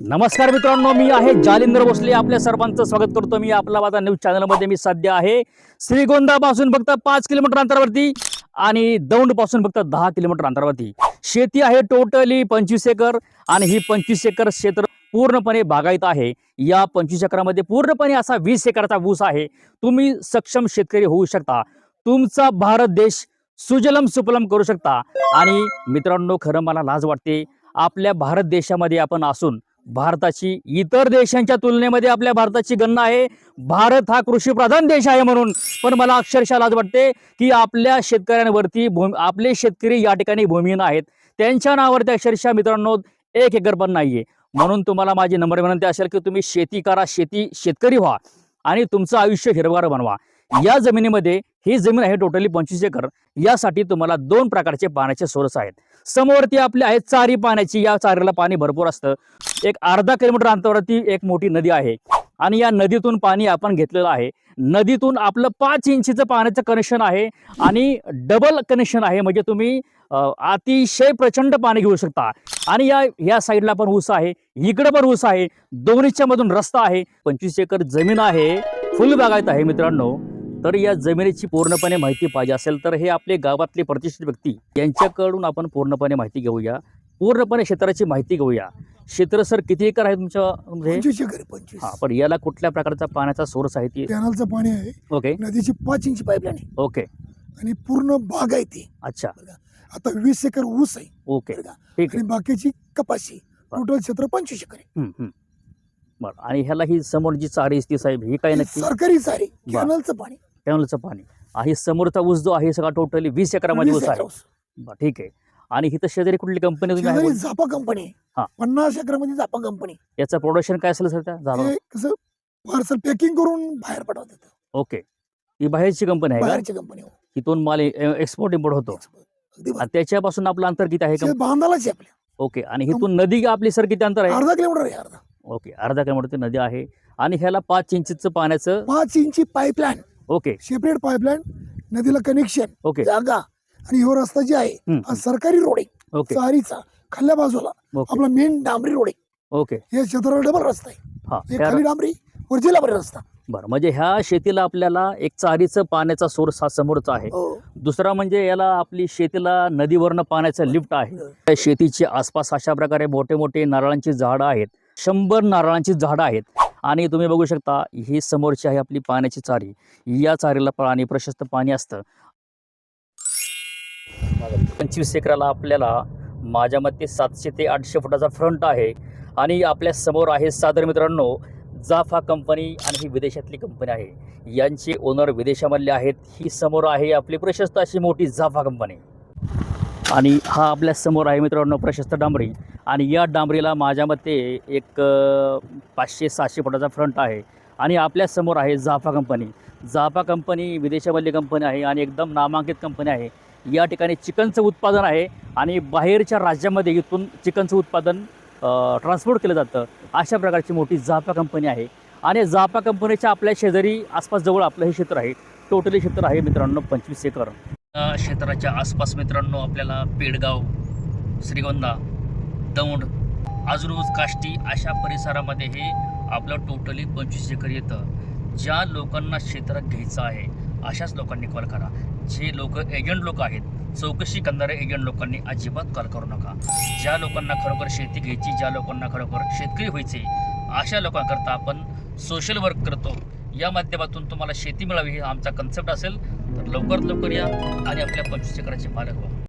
नमस्कार मित्रांनो मी आहे जालिंदर भोसले. आपल्या सर्वांचं स्वागत करतो मी आपला माझा न्यूज चॅनलमध्ये मी सध्या आहे श्रीगोंदापासून फक्त पाच किलोमीटर अंतरावरती आणि दौंडपासून फक्त दहा किलोमीटर अंतरावरती. शेती आहे टोटली पंचवीस एकर आणि ही पंचवीस एकर क्षेत्र पूर्णपणे बागायत आहे. या पंचवीस एकरामध्ये पूर्णपणे असा वीस एकरचा ऊस आहे. तुम्ही सक्षम शेतकरी होऊ शकता. तुमचा भारत देश सुजलम सुपलम करू शकता. आणि मित्रांनो खरं मला लाज वाटते. आपल्या भारत देशामध्ये आपण असून भारताची इतर देशांच्या तुलनेमध्ये आपल्या भारताची गणना आहे. भारत हा कृषीप्रधान देश आहे म्हणून. पण मला अक्षरशः लाज वाटते की आपल्या शेतकऱ्यांवरती भूमी आपले शेतकरी या ठिकाणी भूमिहीन आहेत. त्यांच्या नावावरती अक्षरशः मित्रांनो एक एकर पण नाहीये. म्हणून तुम्हाला माझी नंबर विनंती असेल की तुम्ही शेती करा शेती शेतकरी व्हा आणि तुमचं आयुष्य हिरवगार बनवा. या जमिनीमध्ये ही जमीन आहे टोटली पंचवीस एकर. यासाठी तुम्हाला दोन प्रकारचे पाण्याचे सोर्स आहेत. समोरती आपले आहेत चारी पाण्याची. या चारीला पाणी भरपूर असतं. एक अर्धा किलोमीटर अंतरावरती एक मोठी नदी आहे. आणि या नदीतून पाणी आपण घेतलेलं आहे. नदीतून आपलं पाच इंचीचं पाण्याचं कनेक्शन आहे. आणि डबल कनेक्शन आहे. म्हणजे तुम्ही अतिशय प्रचंड पाणी घेऊ शकता. आणि या या साईडला पण ऊस आहे. इकडे पण ऊस आहे. दोन्हीच्या मधून रस्ता आहे. पंचवीस एकर जमीन आहे. फुल बागायत आहे मित्रांनो. तर या जमिनीची पूर्णपणे माहिती पाहिजे असेल तर हे आपले गावातले प्रतिष्ठित व्यक्ती यांच्याकडून आपण पूर्णपणे माहिती घेऊया. पूर्णपणे क्षेत्राची माहिती घेऊया. क्षेत्र सर किती एकर आहे तुमच्या पंचवीस एकर आहे, पंचवीस. हा पण याला कुठल्या प्रकारचा पाण्याचा सोर्स आहे ती? कॅनलचं पाणी आहे. ओके नदीची पाच इंची पाईपलाईन आहे. ओके आणि पूर्ण बाग आहे ती. अच्छा? आता वीस एकर ऊस आहे. ओके बरं का? ठीक आणि आहे बाकीची कपाशी. टोटल क्षेत्र पंचवीस एकर आहे. हम्म, हम्म. बरं. आणि ह्याला ही समोर जी चारी ती साहेब ही काय ही नक्की? सरकारी सारी. बरं. कॅनलचं पाणी. कॅनलचं पाणी. आणि समोरचा ऊस जो आहे सगळा टोटली वीस एकरामध्ये ऊस आहे. बरं ठीक आहे. आणि इथं शेजारी कुठली कंपनी तुम्ही आहे? शेजारी? झापा कंपनी हा. आहे पन्नास एकरामध्ये झापा कंपनी याचं प्रोडक्शन काय असेल सर त्या? कसं पार्सल पॅकिंग करून बाहेर पाठवतात ओके ही बाहेरची कंपनी आहे का? बाहेरची कंपनी हो. तिथून माल एक्सपोर्ट इम्पोर्ट होतो. अगदी बरं. आणि त्याच्यापासून आपलं अंतर किती आहे? ते बांधालाच आहे आपल्या. ओके आणि इथून नदी आपली सर किती अंतर आहे? अर्धा किलोमीटर आहे अर्धा. ओके अर्धा किलोमीटर नदी आहे. आणि ह्याला पाच इंचीचं पाण्याचं पाच इंची पाईपलाईन ओके. सेपरेट पाईपलाईन नदीला कनेक्शन ओके. जागा आणि ह्यो रस्ता जे आहे हा सरकारी रोड आहे ओके. चारीचा खाल्ल्या बाजूला ओके. आपला मेन डांबरी रोड आहे ओके. हे क्षेत्राला डबल रस्ता आहे. हा ह्या- खाली डांबरी वर जिल्हा रस्ता. बरं म्हणजे ह्या शेतीला आपल्याला एक चारीचं पाण्याचा सोर्स हा समोरचा आहे. हो. दुसरा म्हणजे याला आपली शेतीला नदीवरनं पाण्याचं लिफ्ट आहे. त्या शेतीच्या आसपास अशा प्रकारे मोठे मोठे नारळांची झाडं आहेत. शंभर नारळांची झाडं आहेत. आणि तुम्ही बघू शकता ही समोरची आहे आपली पाण्याची चारी. या चारीला पाणी प्रशस्त पाणी असतं. पंचवीस एकराला आपल्याला माझ्या मते सातशे ते आठशे फुटाचा फ्रंट आहे. आणि आपल्यासमोर आहे सादर मित्रांनो जाफा कंपनी आणि ही विदेशातली कंपनी आहे. यांचे ओनर विदेशामधले आहेत. ही समोर आहे आपली प्रशस्त अशी मोठी जाफा कंपनी. आणि हा आपल्यासमोर आहे मित्रांनो प्रशस्त डांबरी. आणि या डांबरीला माझ्या मते एक पाचशे सहाशे फुटाचा फ्रंट आहे. आणि आपल्यासमोर आहे जाफा कंपनी. जाफा कंपनी विदेशामधली कंपनी आहे आणि एकदम नामांकित कंपनी आहे. या ठिकाणी चिकनचं उत्पादन आहे आणि बाहेरच्या राज्यामध्ये इथून चिकनचं उत्पादन ट्रान्सपोर्ट केलं जातं. अशा प्रकारची मोठी जाफा कंपनी आहे. आणि जाफा कंपनीच्या आपल्या शेजारी आसपास जवळ आपलं हे क्षेत्र आहे. टोटली क्षेत्र आहे मित्रांनो पंचवीस एकर. क्षेत्राच्या आसपास मित्रांनो आपल्याला पेडगाव श्रीगोंदा दौंड. आजरोज काष्टी अशा परिसरामध्ये हे आपलं टोटली पंचवीस एकर येतं. ज्या लोकांना क्षेत्रात घ्यायचं आहे अशाच लोकांनी कॉल करा. जे लोक एजंट लोक आहेत चौकशी करणाऱ्या एजंट लोकांनी अजिबात कॉल करू नका. ज्या लोकांना खरोखर शेती घ्यायची ज्या लोकांना खरोखर शेतकरी व्हायचे अशा लोकांकरता आपण सोशल वर्क करतो. या माध्यमातून तुम्हाला शेती मिळावी हे आमचा कन्सेप्ट असेल तर लवकरात लवकर या आणि आपल्या पंचवीस एकराचे मालक व्हा.